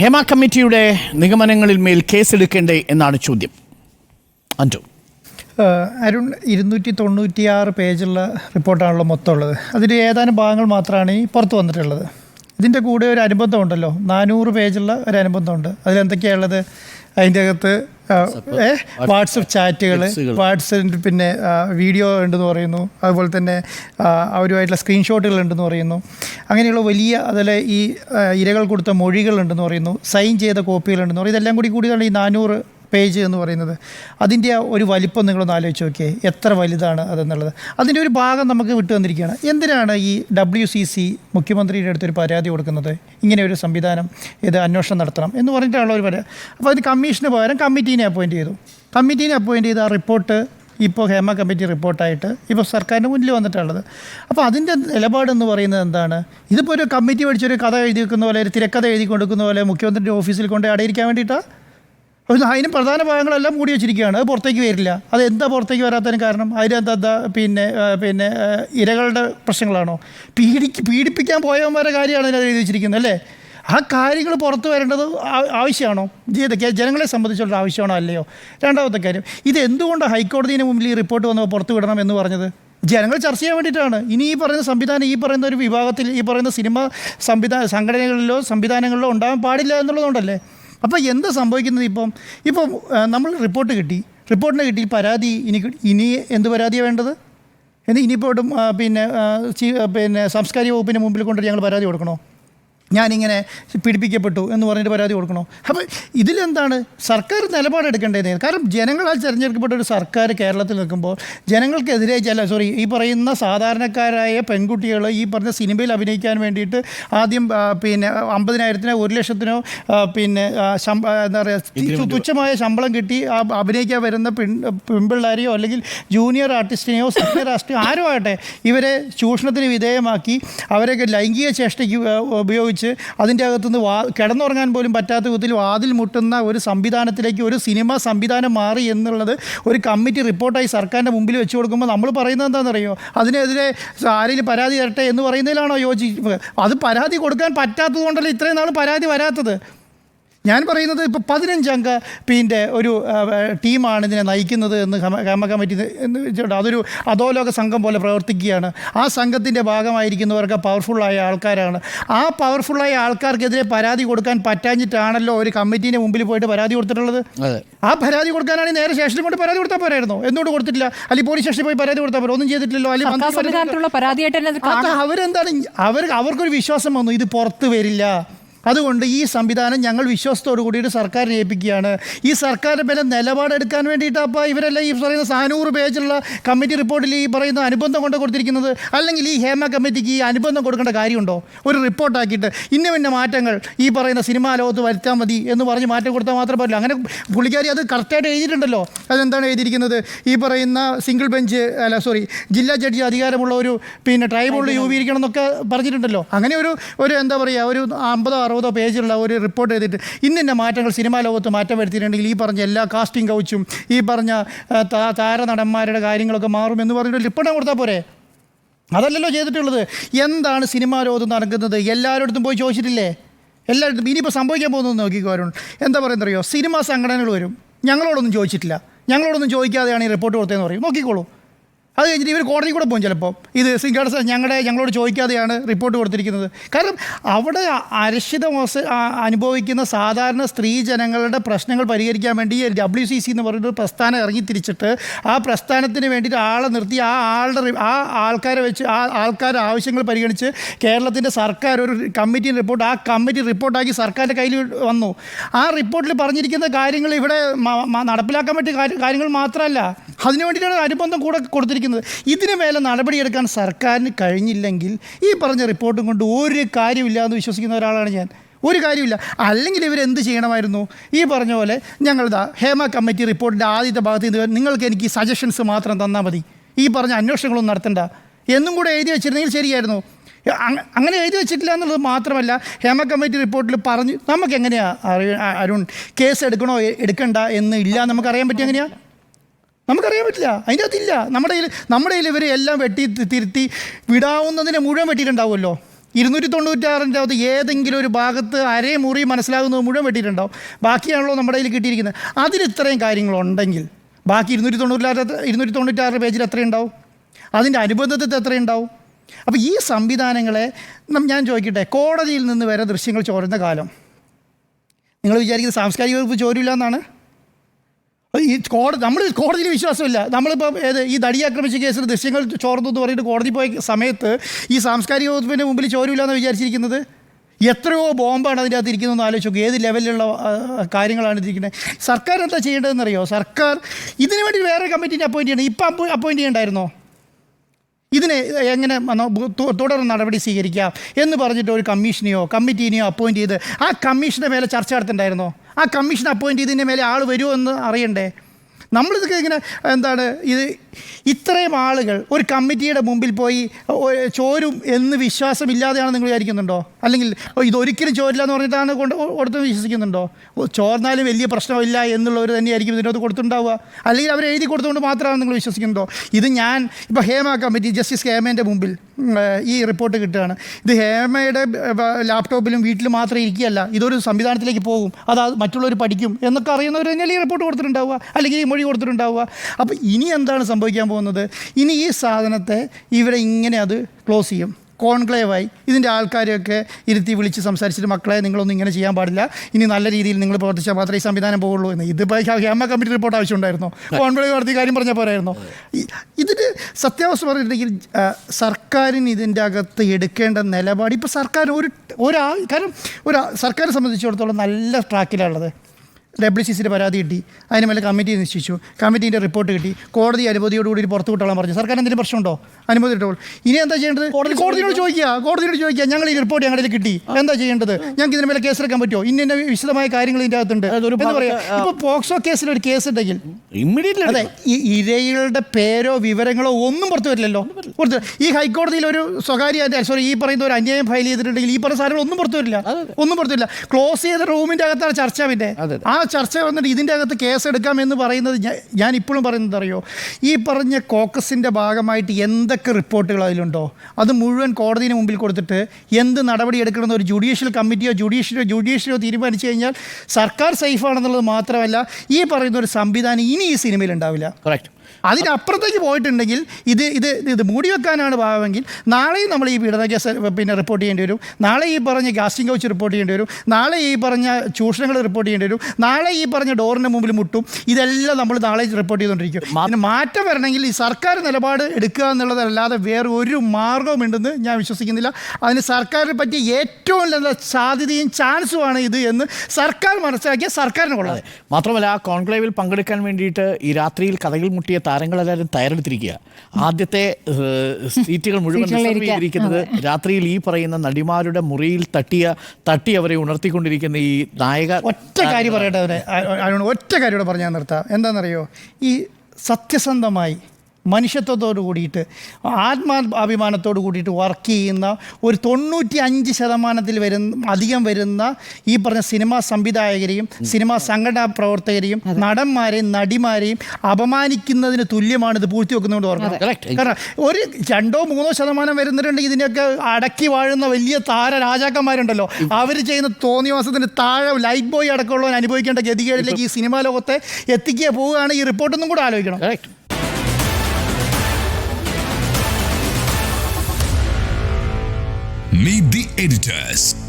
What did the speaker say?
ഹേമ കമ്മിറ്റിയുടെ നിഗമനങ്ങളിൽ മേൽ കേസെടുക്കേണ്ടേ എന്നാണ് ചോദ്യം. അഞ്ചു അരുൺ ഇരുന്നൂറ്റി തൊണ്ണൂറ്റിയാറ് പേജുള്ള റിപ്പോർട്ടാണല്ലോ മൊത്തം ഉള്ളത് അതിൽ ഏതാനും ഭാഗങ്ങൾ മാത്രമാണ് ഈ പുറത്ത് വന്നിട്ടുള്ളത്. ഇതിന്റെ കൂടെ ഒരു അനുബന്ധമുണ്ടല്ലോ. നാനൂറ് പേജുള്ള ഒരു അനുബന്ധമുണ്ട്. അതിലെന്തൊക്കെയാണുള്ളത് അതിന്റെ അകത്ത് വാട്സപ്പ് ചാറ്റുകൾ വാട്സപ്പിന്റെ പിന്നെ വീഡിയോ ഉണ്ടെന്ന് പറയുന്നു. അതുപോലെ തന്നെ അവരുമായിട്ടുള്ള സ്ക്രീൻഷോട്ടുകൾ ഉണ്ടെന്ന് പറയുന്നു. അങ്ങനെയുള്ള വലിയ അതിലെ ഈ ഇരകൾ കൊടുത്ത മൊഴികൾ ഉണ്ടെന്ന് പറയുന്നു. സൈൻ ചെയ്ത കോപ്പികൾ ഉണ്ടെന്ന് പറയുന്നു. ഇതെല്ലാം കൂടി കൂടിയാണ് ഈ നാനൂറ് പേജ് എന്ന് പറയുന്നത്. അതിന്റെ ഒരു വലിപ്പം നിങ്ങളൊന്ന് ആലോചിച്ച് നോക്കിയേ. എത്ര വലുതാണ് അതെന്നുള്ളത്. അതിന്റെ ഒരു ഭാഗം നമുക്ക് വിട്ടു തന്നിരിക്കുകയാണ്. എന്തിനാണ് ഈ ഡബ്ല്യു സി സി മുഖ്യമന്ത്രിയുടെ അടുത്തൊരു പരാതി കൊടുക്കുന്നത്? ഇങ്ങനെ ഒരു സംവിധാനം ഇത് അന്വേഷണം നടത്തണം എന്ന് പറഞ്ഞിട്ടുള്ള ഒരു പരാതി. അപ്പോൾ അതിന് കമ്മീഷന് പകരം കമ്മിറ്റീനെ അപ്പോയിന്റ് ചെയ്തു. കമ്മിറ്റീനെ അപ്പോയിന്റ് ചെയ്ത് ആ റിപ്പോർട്ട് ഇപ്പോൾ ഹേമ കമ്മിറ്റി റിപ്പോർട്ടായിട്ട് ഇപ്പോൾ സർക്കാരിന്റെ മുന്നിൽ വന്നിട്ടുള്ളത്. അപ്പോൾ അതിന്റെ നിലപാടെന്ന് പറയുന്നത് എന്താണ്? ഇതിപ്പോൾ ഒരു കമ്മിറ്റി പഠിച്ചൊരു കഥ എഴുതി വെക്കുന്ന പോലെ ഒരു തിരക്കഥ എഴുതി കൊടുക്കുന്ന പോലെ മുഖ്യമന്ത്രിയുടെ ഓഫീസിൽ കൊണ്ട് അടയിരിക്കാൻ വേണ്ടിയിട്ടാണ് അതിന് പ്രധാന ഭാഗങ്ങളെല്ലാം മൂടി വെച്ചിരിക്കുകയാണ്. അത് പുറത്തേക്ക് വരില്ല. അത് എന്താ പുറത്തേക്ക് വരാത്തതിന് കാരണം? അതിനെന്താ എന്താ പിന്നെ പിന്നെ ഇരകളുടെ പ്രശ്നങ്ങളാണോ? പീഡിക്ക് പീഡിപ്പിക്കാൻ പോയവന്മാരുടെ കാര്യമാണ് അതിനകത്ത് എഴുതി വെച്ചിരിക്കുന്നത് അല്ലേ? ആ കാര്യങ്ങൾ പുറത്ത് വരേണ്ടത് ആവശ്യമാണോ? ഇതൊക്കെ ജനങ്ങളെ സംബന്ധിച്ചുള്ള ആവശ്യമാണോ അല്ലയോ? രണ്ടാമത്തെ കാര്യം ഇത് എന്തുകൊണ്ട് ഹൈക്കോടതിന് മുമ്പിൽ ഈ റിപ്പോർട്ട് വന്നപ്പോൾ പുറത്ത് വിടണം എന്ന് പറഞ്ഞത്? ജനങ്ങൾ ചർച്ച ചെയ്യാൻ വേണ്ടിയിട്ടാണ്. ഇനി ഈ പറയുന്ന സംവിധാനം ഈ പറയുന്ന ഒരു വിഭാഗത്തിൽ ഈ പറയുന്ന സിനിമ സംവിധാന സംഘടനകളിലോ സംവിധാനങ്ങളിലോ ഉണ്ടാകാൻ പാടില്ല എന്നുള്ളതുകൊണ്ടല്ലേ? അപ്പോൾ എന്ത് സംഭവിക്കുന്നത് ഇപ്പം? ഇപ്പം നമ്മൾ റിപ്പോർട്ട് കിട്ടി. റിപ്പോർട്ടിന് കിട്ടി പരാതി ഇനി ഇനി എന്ത് പരാതിയാണ് വേണ്ടത്? എന്ന് ഇനിയിപ്പോട്ടും പിന്നെ പിന്നെ സാംസ്കാരിക വകുപ്പിന്റെ മുമ്പിൽ കൊണ്ട് ഞങ്ങൾ പരാതി കൊടുക്കണോ? ഞാനിങ്ങനെ പീഡിപ്പിക്കപ്പെട്ടു എന്ന് പറഞ്ഞിട്ട് പരാതി കൊടുക്കണോ? അപ്പോൾ ഇതിലെന്താണ്? സർക്കാർ നിലപാടെടുക്കേണ്ടത് കാരണം ജനങ്ങളാൽ തിരഞ്ഞെടുക്കപ്പെട്ട ഒരു സർക്കാർ കേരളത്തിൽ നിൽക്കുമ്പോൾ ജനങ്ങൾക്കെതിരെ ചില സോറി ഈ പറയുന്ന സാധാരണക്കാരായ പെൺകുട്ടികൾ ഈ പറഞ്ഞ സിനിമയിൽ അഭിനയിക്കാൻ വേണ്ടിയിട്ട് ആദ്യം പിന്നെ അമ്പതിനായിരത്തിനോ ഒരു ലക്ഷത്തിനോ പിന്നെ എന്താ പറയുക തുച്ഛമായ ശമ്പളം കിട്ടി ആ അഭിനയിക്കാൻ വരുന്ന പെൺ പെൺപിള്ളാരെയോ അല്ലെങ്കിൽ ജൂനിയർ ആർട്ടിസ്റ്റിനെയോ സീനിയർ ആർട്ടിസ്റ്റ് ആരും ആകട്ടെ ഇവരെ ചൂഷണത്തിന് വിധേയമാക്കി അവരൊക്കെ ലൈംഗിക ചേഷ്ടയ്ക്ക് ആ, ഉപയോഗിച്ച് അതിന്റെ അകത്തുനിന്ന് വാ കിടന്നുറങ്ങാൻ പോലും പറ്റാത്ത വിധത്തിൽ വാതിൽ മുട്ടുന്ന ഒരു സംവിധാനത്തിലേക്ക് ഒരു സിനിമ സംവിധാനം മാറി എന്നുള്ളത് ഒരു കമ്മിറ്റി റിപ്പോർട്ടായി സർക്കാരിന്റെ മുമ്പിൽ വെച്ച് കൊടുക്കുമ്പോൾ നമ്മൾ പറയുന്നത് എന്താണെന്നറിയോ? അതിനെതിരെ ആരെങ്കിലും പരാതി തരട്ടെ എന്ന് പറയുന്നതിലാണോ യോജിക്കുന്നത് അത് പരാതി കൊടുക്കാൻ പറ്റാത്തത് കൊണ്ടല്ലേ ഇത്രയും നാൾ പരാതി വരാത്തത്? ഞാൻ പറയുന്നത് ഇപ്പോൾ പതിനഞ്ചംഗ പിന്നെ ഒരു ടീമാണ് ഇതിനെ നയിക്കുന്നത് എന്ന് ഹമ ഹേമ കമ്മിറ്റി എന്ന് വെച്ചിട്ട് അതൊരു അധോലോക സംഘം പോലെ പ്രവർത്തിക്കുകയാണ്. ആ സംഘത്തിന്റെ ഭാഗമായിരിക്കുന്നവർക്ക് പവർഫുള്ളായ ആൾക്കാരാണ്. ആ പവർഫുള്ളായ ആൾക്കാർക്കെതിരെ പരാതി കൊടുക്കാൻ പറ്റാഞ്ഞിട്ടാണല്ലോ ഒരു കമ്മിറ്റീന്റെ മുമ്പിൽ പോയിട്ട് പരാതി കൊടുത്തിട്ടുള്ളത്? അതെ. ആ പരാതി കൊടുക്കാനാണ് നേരെ സ്റ്റേഷനിൽ കൊണ്ട് പരാതി കൊടുത്താൽ പോരായിരുന്നു. എന്നോട് കൊടുത്തിട്ടില്ല. അല്ലെങ്കിൽ പോലീസ് സ്റ്റേഷനിൽ പോയി പരാതി കൊടുത്താൽ പോരാ. ഒന്നും ചെയ്തിട്ടില്ലല്ലോ. അല്ലെങ്കിൽ അവരെന്താണ് അവർ അവർക്കൊരു വിശ്വാസം വന്നു. ഇത് പുറത്ത് വരില്ല. അതുകൊണ്ട് ഈ സംവിധാനം ഞങ്ങൾ വിശ്വാസത്തോടു കൂടിയിട്ട് സർക്കാരിനെ ഏൽപ്പിക്കുകയാണ്. ഈ സർക്കാരിന്റെ മേലെ നിലപാടെടുക്കാൻ വേണ്ടിയിട്ടപ്പോൾ ഇവരെല്ലാം ഈ പറയുന്ന നാനൂറ് പേജിലുള്ള കമ്മിറ്റി റിപ്പോർട്ടിൽ ഈ പറയുന്ന അനുബന്ധം കൊണ്ട് കൊടുത്തിരിക്കുന്നത്? അല്ലെങ്കിൽ ഈ ഹേമ കമ്മിറ്റിക്ക് ഈ അനുബന്ധം കൊടുക്കേണ്ട കാര്യമുണ്ടോ? ഒരു റിപ്പോർട്ടാക്കിയിട്ട് ഇന്ന ഇന്ന മാറ്റങ്ങൾ ഈ പറയുന്ന സിനിമാ ലോകത്ത് വരുത്താൻ മതി എന്ന് പറഞ്ഞ് മാറ്റം കൊടുത്താൽ മാത്രം പറ്റില്ല. അങ്ങനെ പുള്ളിക്കാരി അത് കറക്റ്റായിട്ട് എഴുതിയിട്ടുണ്ടല്ലോ. അതെന്താണ് എഴുതിയിരിക്കുന്നത്? ഈ പറയുന്ന സിംഗിൾ ബെഞ്ച് അല്ല സോറി ജില്ലാ ജഡ്ജി അധികാരമുള്ള ഒരു പിന്നെ ട്രൈബുകളിൽ രൂപീകരിക്കണം എന്നൊക്കെ പറഞ്ഞിട്ടുണ്ടല്ലോ. അങ്ങനെ ഒരു ഒരു എന്താ പറയുക ഒരു അമ്പതോ അറുപതോ പേജുള്ള ഒരു റിപ്പോർട്ട് ചെയ്തിട്ട് ഇന്നിന്ന മാറ്റങ്ങൾ സിനിമാ ലോകത്ത് മാറ്റം വരുത്തിയിട്ടുണ്ടെങ്കിൽ ഈ പറഞ്ഞ എല്ലാ കാസ്റ്റിംഗ് കൗച്ചും ഈ പറഞ്ഞ താരനടന്മാരുടെ കാര്യങ്ങളൊക്കെ മാറും എന്ന് പറഞ്ഞിട്ട് റിപ്പോർട്ട് കൊടുത്താൽ പോരെ? അതല്ലല്ലോ ചെയ്തിട്ടുള്ളത്. എന്താണ് സിനിമാ ലോകത്ത് നടക്കുന്നത്? എല്ലാവരോടത്തും പോയി ചോദിച്ചിട്ടില്ലേ? എല്ലായിടത്തും ഇനിയിപ്പോൾ സംഭവിക്കാൻ പോകുന്നത് നോക്കിക്കോ എന്താ പറയുന്നത് അറിയോ സിനിമാ സംഘടനകൾ വരും. ഞങ്ങളോടൊന്നും ചോദിച്ചിട്ടില്ല. ഞങ്ങളോടൊന്നും ചോദിക്കാതെയാണ് ഈ റിപ്പോർട്ട് കൊടുത്തതെന്ന് പറയും. നോക്കിക്കോളൂ. അത് കഴിഞ്ഞിട്ട് ഇവർ കോടതി കൂടെ പോകും ചിലപ്പോൾ ഇത് സിംഗാർഡ് ഞങ്ങളുടെ ഞങ്ങളോട് ചോദിക്കാതെയാണ് റിപ്പോർട്ട് കൊടുത്തിരിക്കുന്നത്. കാരണം അവിടെ അരക്ഷിത അനുഭവിക്കുന്ന സാധാരണ സ്ത്രീ ജനങ്ങളുടെ പ്രശ്നങ്ങൾ പരിഹരിക്കാൻ വേണ്ടി ഡബ്ല്യു സി സി എന്ന് പറയുന്ന പ്രസ്ഥാനം ഇറങ്ങി തിരിച്ചിട്ട് ആ പ്രസ്ഥാനത്തിന് വേണ്ടിയിട്ട് ആളെ നിർത്തി ആ ആളുടെ ആ ആൾക്കാരെ വെച്ച് ആ ആൾക്കാരുടെ ആവശ്യങ്ങൾ പരിഗണിച്ച് കേരളത്തിന്റെ സർക്കാർ ഒരു കമ്മിറ്റി റിപ്പോർട്ട് ആ കമ്മിറ്റി റിപ്പോർട്ടാക്കി സർക്കാരിന്റെ കയ്യിൽ വന്നു. ആ റിപ്പോർട്ടിൽ പറഞ്ഞിരിക്കുന്ന കാര്യങ്ങൾ ഇവിടെ നടപ്പിലാക്കാൻ പറ്റിയ കാര്യങ്ങൾ മാത്രമല്ല അതിനു വേണ്ടിയിട്ടാണ് അനുബന്ധം കൂടെ കൊടുത്തിരിക്കുന്നത്. ഇതിന് മേലെ നടപടിയെടുക്കാൻ സർക്കാരിന് കഴിഞ്ഞില്ലെങ്കിൽ ഈ പറഞ്ഞ റിപ്പോർട്ടും കൊണ്ട് ഒരു കാര്യമില്ല എന്ന് വിശ്വസിക്കുന്ന ഒരാളാണ് ഞാൻ. ഒരു കാര്യമില്ല. അല്ലെങ്കിൽ ഇവരെന്ത് ചെയ്യണമായിരുന്നു? ഈ പറഞ്ഞ പോലെ ഞങ്ങളിതാ ഹേമ കമ്മിറ്റി റിപ്പോർട്ടിന്റെ ആദ്യത്തെ ഭാഗത്ത് നിന്ന് നിങ്ങൾക്ക് എനിക്ക് സജഷൻസ് മാത്രം തന്നാൽ മതി. ഈ പറഞ്ഞ അന്വേഷണങ്ങളൊന്നും നടത്തണ്ട. എന്നും കൂടെ എഴുതി വെച്ചിരുന്നെങ്കിൽ ശരിയായിരുന്നു. അങ്- അങ്ങനെ എഴുതി വെച്ചിട്ടില്ല എന്നുള്ളത് മാത്രമല്ല ഹേമ കമ്മിറ്റി റിപ്പോർട്ടിൽ പറഞ്ഞു നമുക്ക് എങ്ങനെയാണ് അരുൺ കേസ് എടുക്കണോ എടുക്കണ്ട എന്ന് ഇല്ല നമുക്കറിയാൻ പറ്റും എങ്ങനെയാണ് നമുക്കറിയാൻ പറ്റില്ല. അതിന്റെ അകത്തില്ല നമ്മുടെ കയ്യിൽ നമ്മുടെ കയ്യിൽ ഇവർ എല്ലാം വെട്ടി തിരുത്തി വിടാവുന്നതിനെ മുഴുവൻ വെട്ടിയിട്ടുണ്ടാവുമല്ലോ. ഇരുന്നൂറ്റി തൊണ്ണൂറ്റാറിന്റെ അകത്ത് ഏതെങ്കിലും ഒരു ഭാഗത്ത് അരേ മുറി മനസ്സിലാകുന്നത് മുഴുവൻ വെട്ടിയിട്ടുണ്ടാവും. ബാക്കിയാണല്ലോ നമ്മുടെ കയ്യിൽ കിട്ടിയിരിക്കുന്നത്. അതിൽ ഇത്രയും കാര്യങ്ങളുണ്ടെങ്കിൽ ബാക്കി ഇരുന്നൂറ്റി തൊണ്ണൂറ്റാറ് ഇരുന്നൂറ്റി തൊണ്ണൂറ്റാറ് പേജിൽ എത്രയുണ്ടാവും അതിന്റെ അനുബന്ധത്തിൽ എത്രയുണ്ടാവും അപ്പോൾ ഈ സംവിധാനങ്ങളെ ഞാൻ ചോദിക്കട്ടെ കോടതിയിൽ നിന്ന് വരെ ദൃശ്യങ്ങൾ ചോരുന്ന കാലം. നിങ്ങൾ വിചാരിക്കുന്നത് സാംസ്കാരിക വകുപ്പ് ചോരില്ല എന്നാണ് ഈ കോടതി നമ്മൾ കോടതിയിൽ വിശ്വാസമില്ല. നമ്മളിപ്പോൾ ഏത് ഈ ദടി ആക്രമിച്ച കേസിൽ ദൃശ്യങ്ങൾ ചോർന്നു എന്ന് പറഞ്ഞിട്ട് കോടതി പോയ സമയത്ത് ഈ സാംസ്കാരിക വകുപ്പിന്റെ മുമ്പിൽ ചോരില്ല എന്ന് വിചാരിച്ചിരിക്കുന്നത്? എത്രയോ ബോംബാണ് അതിന്റെ അകത്ത് ഇരിക്കുന്നതെന്ന് ആലോചിച്ചു? ഏത് ലെവലിലുള്ള കാര്യങ്ങളാണ് ഇരിക്കുന്നത് സർക്കാർ എന്താ ചെയ്യേണ്ടതെന്നറിയോ? സർക്കാർ ഇതിനു വേണ്ടി വേറെ കമ്മിറ്റിനെ അപ്പോയിന്റ് ചെയ്യണം. ഇപ്പം അപ്പോയിന്റ് ചെയ്യണ്ടായിരുന്നോ? ഇതിനെ എങ്ങനെ തുടർ നടപടി സ്വീകരിക്കാം എന്ന് പറഞ്ഞിട്ട് ഒരു കമ്മീഷനെയോ കമ്മിറ്റീനെയോ അപ്പോയിന്റ് ചെയ്ത് ആ കമ്മീഷന്റെ മേലെ ചർച്ച നടത്തണ്ടായിരുന്നോ? ആ കമ്മീഷൻ അപ്പോയിന്റ് ചെയ്തതിന്റെ മേലെ ആൾ വരുമോ എന്ന് അറിയണ്ടേ? നമ്മളിതൊക്കെ ഇങ്ങനെ എന്താണ് ഇത് ഇത്രയും ആളുകൾ ഒരു കമ്മിറ്റിയുടെ മുമ്പിൽ പോയി ചോരും എന്ന് വിശ്വാസമില്ലാതെയാണ് നിങ്ങൾ വിചാരിക്കുന്നുണ്ടോ? അല്ലെങ്കിൽ ഇതൊരിക്കലും ചോരില്ല എന്ന് പറഞ്ഞിട്ടാണ് കൊണ്ട് കൊടുത്ത് വിശ്വസിക്കുന്നുണ്ടോ? ചോർന്നാലും വലിയ പ്രശ്നമില്ല എന്നുള്ളവർ തന്നെയായിരിക്കും ഇതിനകത്ത് കൊടുത്തുണ്ടാവുക അല്ലെങ്കിൽ അവർ എഴുതി കൊടുത്തുകൊണ്ട് മാത്രമാണ് നിങ്ങൾ വിശ്വസിക്കുന്നുണ്ടോ? ഇത് ഞാൻ ഇപ്പോൾ ഹേമ കമ്മിറ്റി ജസ്റ്റിസ് ഹേമേന്റെ മുമ്പിൽ ഈ റിപ്പോർട്ട് കിട്ടുകയാണ്. ഇത് ഹേമയുടെ ലാപ്ടോപ്പിലും വീട്ടിൽ മാത്രം ഇരിക്കുകയല്ല ഇതൊരു സംവിധാനത്തിലേക്ക് പോകും. അത് മറ്റുള്ളവർ പഠിക്കും എന്നൊക്കെ അറിയുന്നവർ തന്നെയല്ലേ ഈ റിപ്പോർട്ട് കൊടുത്തിട്ടുണ്ടാവുക? അല്ലെങ്കിൽ ഈ മൊഴി കൊടുത്തിട്ടുണ്ടാവുക? അപ്പോൾ ഇനി എന്താണ് സംഭവിക്കാൻ പോകുന്നത്. ഇനി ഈ സാധനത്തെ ഇവരെ ഇങ്ങനെ അത് ക്ലോസ് ചെയ്യും. കോൺക്ലേവായി ഇതിന്റെ ആൾക്കാരെയൊക്കെ ഇരുത്തി വിളിച്ച് സംസാരിച്ചിട്ട് മക്കളെ നിങ്ങളൊന്നും ഇങ്ങനെ ചെയ്യാൻ പാടില്ല. ഇനി നല്ല രീതിയിൽ നിങ്ങൾ പ്രവർത്തിച്ചാൽ മാത്രമേ ഈ സംവിധാനം പോകുള്ളൂ എന്ന്. ഇതിപ്പോൾ ഹ്യാമ കമ്മിറ്റി റിപ്പോർട്ട് ആവശ്യമുണ്ടായിരുന്നോ. കോൺക്ലേവ് നടത്തി കാര്യം പറഞ്ഞ പോരായിരുന്നോ. ഇതിന് സത്യാവസ്ഥ പറഞ്ഞിട്ടുണ്ടെങ്കിൽ സർക്കാരിന് ഇതിന്റെ അകത്ത് എടുക്കേണ്ട നിലപാട് ഇപ്പോൾ സർക്കാർ ഒരു ഒരാൾ കാരണം ഒരു സർക്കാരെ സംബന്ധിച്ചിടത്തോളം നല്ല ട്രാക്കിലാണുള്ളത് ഡബ്ല്യു സി സിയുടെ പരാതി കിട്ടി. അതിന് മേലെ കമ്മിറ്റി നിശ്ചയിച്ചു. കമ്മിറ്റീന്റെ റിപ്പോർട്ട് കിട്ടി. കോടതി അനുമതിയോടുകൂടി പുറത്തു വിട്ടോളാൻ പറഞ്ഞു സർക്കാർ എന്തെങ്കിലും പ്രശ്നമുണ്ടോ? അനുമതി ഇട്ടോൾ ഇനി എന്താ ചെയ്യേണ്ടത്? കോടതി കോടതിയോട് ചോദിക്കുക. കോടതിയോട് ചോദിക്കുക. ഞങ്ങൾ ഈ റിപ്പോർട്ട് ഞങ്ങളുടെ കിട്ടി. എന്താ ചെയ്യേണ്ടത്? ഞങ്ങൾക്ക് ഇതിന് മേലെ കേസെടുക്കാൻ പറ്റുമോ? ഇന്ന ഇന്ന വിശദമായ കാര്യങ്ങൾ ഇതിന്റെ അകത്തുണ്ട്. എന്ന് പറയാം. ഇപ്പോൾ പോക്സോ കേസിൽ ഒരു കേസ് ഉണ്ടെങ്കിൽ ഇമ്മീഡിയറ്റ്ലി അതെ ഈ ഇരകളുടെ പേരോ വിവരങ്ങളോ ഒന്നും പുറത്തു വരില്ലല്ലോ. പുറത്തു. ഈ ഹൈക്കോടതിയിൽ ഒരു സ്വകാര്യ സോറി ഈ പറയുന്ന ഒരു അന്യായം ഫയൽ ചെയ്തിട്ടുണ്ടെങ്കിൽ ഈ പറഞ്ഞ സാധനങ്ങൾ ഒന്നും പുറത്തു വരില്ല. ഒന്നും പുറത്തു വരില്ല. ക്ലോസ് ചെയ്ത റൂമിന്റെ അകത്താണ് ചർച്ച പിന്നെ. ആ ചർച്ച വന്നിട്ട് ഇതിന്റെ അകത്ത് കേസ് എടുക്കാമെന്ന് പറയുന്നത് ഞാൻ- ഇപ്പോഴും പറയുന്നത് അറിയോ? ഈ പറഞ്ഞ കോക്കസിന്റെ ഭാഗമായിട്ട് എന്തൊക്കെ റിപ്പോർട്ടുകൾ അതിലുണ്ടോ? അത് മുഴുവൻ കോടതിന് മുമ്പിൽ കൊടുത്തിട്ട് എന്ത് നടപടി എടുക്കണമെന്ന് ഒരു ജുഡീഷ്യൽ കമ്മിറ്റിയോ ജുഡീഷ്യലോ ജുഡീഷ്യലോ തീരുമാനിച്ചു കഴിഞ്ഞാൽ സർക്കാർ സേഫാണെന്നുള്ളത് മാത്രമല്ല ഈ പറയുന്ന ഒരു സംവിധാനം ഇനി ഈ സിനിമയിൽ ഉണ്ടാവില്ല. കറക്റ്റ് അതിനപ്പുറത്തേക്ക് പോയിട്ടുണ്ടെങ്കിൽ ഇത് ഇത് ഇത് മൂടി വെക്കാനാണ് ഭാവമെങ്കിൽ നാളെയും നമ്മൾ ഈ പീഡന കേസ് പിന്നെ റിപ്പോർട്ട് ചെയ്യേണ്ടി വരും. നാളെ ഈ പറഞ്ഞ കാസ്റ്റിംഗ് കൗച്ച് റിപ്പോർട്ട് ചെയ്യേണ്ടി വരും. നാളെ ഈ പറഞ്ഞ ചൂഷണങ്ങൾ റിപ്പോർട്ട് ചെയ്യേണ്ടി വരും. നാളെ ഈ പറഞ്ഞ ഡോറിന്റെ മുമ്പിൽ മുട്ടും. ഇതെല്ലാം നമ്മൾ നാളെ റിപ്പോർട്ട് ചെയ്തുകൊണ്ടിരിക്കും. അതിന് മാറ്റം വരണമെങ്കിൽ ഈ സർക്കാർ നിലപാട് എടുക്കുക എന്നുള്ളതല്ലാതെ വേറെ ഒരു മാർഗവുമുണ്ടെന്ന് ഞാൻ വിശ്വസിക്കുന്നില്ല. അതിന് സർക്കാരിനെ പറ്റി ഏറ്റവും നല്ല സാധ്യതയും ചാൻസുമാണ് ഇത് എന്ന് സർക്കാർ മനസ്സിലാക്കിയ സർക്കാരിന് കൊള്ളാതെ മാത്രമല്ല ആ കോൺക്ലേവിൽ പങ്കെടുക്കാൻ വേണ്ടിയിട്ട് ഈ രാത്രിയിൽ കഥകൾ മുട്ടിയ താരങ്ങളെല്ലാവരും തയ്യാറെടുത്തിരിക്കുക. ആദ്യത്തെ സീറ്റുകൾ മുഴുവൻ റിസർവ് ചെയ്തിരിക്കുന്നത് രാത്രിയിൽ ഈ പറയുന്ന നടിമാരുടെ മുറിയിൽ തട്ടിയ തട്ടി അവരെ ഉണർത്തിക്കൊണ്ടിരിക്കുന്ന ഈ നായക ഒറ്റ കാര്യം പറയട്ടെ അവരെ. ഒറ്റ കാര്യം പറഞ്ഞാൽ നിർത്താം. എന്താണെന്നറിയോ? ഈ സത്യസന്ധമായി മനുഷ്യത്വത്തോട് കൂടിയിട്ട് ആത്മാഭിമാനത്തോട് കൂടിയിട്ട് വർക്ക് ചെയ്യുന്ന ഒരു തൊണ്ണൂറ്റി അഞ്ച് ശതമാനത്തിൽ വരുന്ന അധികം വരുന്ന ഈ പറഞ്ഞ സിനിമാ സംവിധായകരെയും സിനിമാ സംഘടനാ പ്രവർത്തകരെയും നടന്മാരെയും നടിമാരെയും അപമാനിക്കുന്നതിന് തുല്യമാണ് ഇത് പൂഴ്ത്തിവെക്കുന്നതുകൊണ്ട് ഓർക്കണം. കാരണം ഒരു രണ്ടോ മൂന്നോ ശതമാനം വരുന്നവരുണ്ട് ഇതിനൊക്കെ അടക്കി വാഴുന്ന വലിയ താര രാജാക്കന്മാരുണ്ടല്ലോ. അവർ ചെയ്യുന്ന തോന്നിവാസത്തിന് താഴെ ലൈറ്റ് ബോയ് അടക്കമുള്ളവൻ അനുഭവിക്കേണ്ട ഗതികേടിലേക്ക് ഈ സിനിമാ ലോകത്തെ എത്തിക്കുക പോവുകയാണ് ഈ റിപ്പോർട്ടൊന്നും കൂടെ ആലോചിക്കണം. Meet the editors.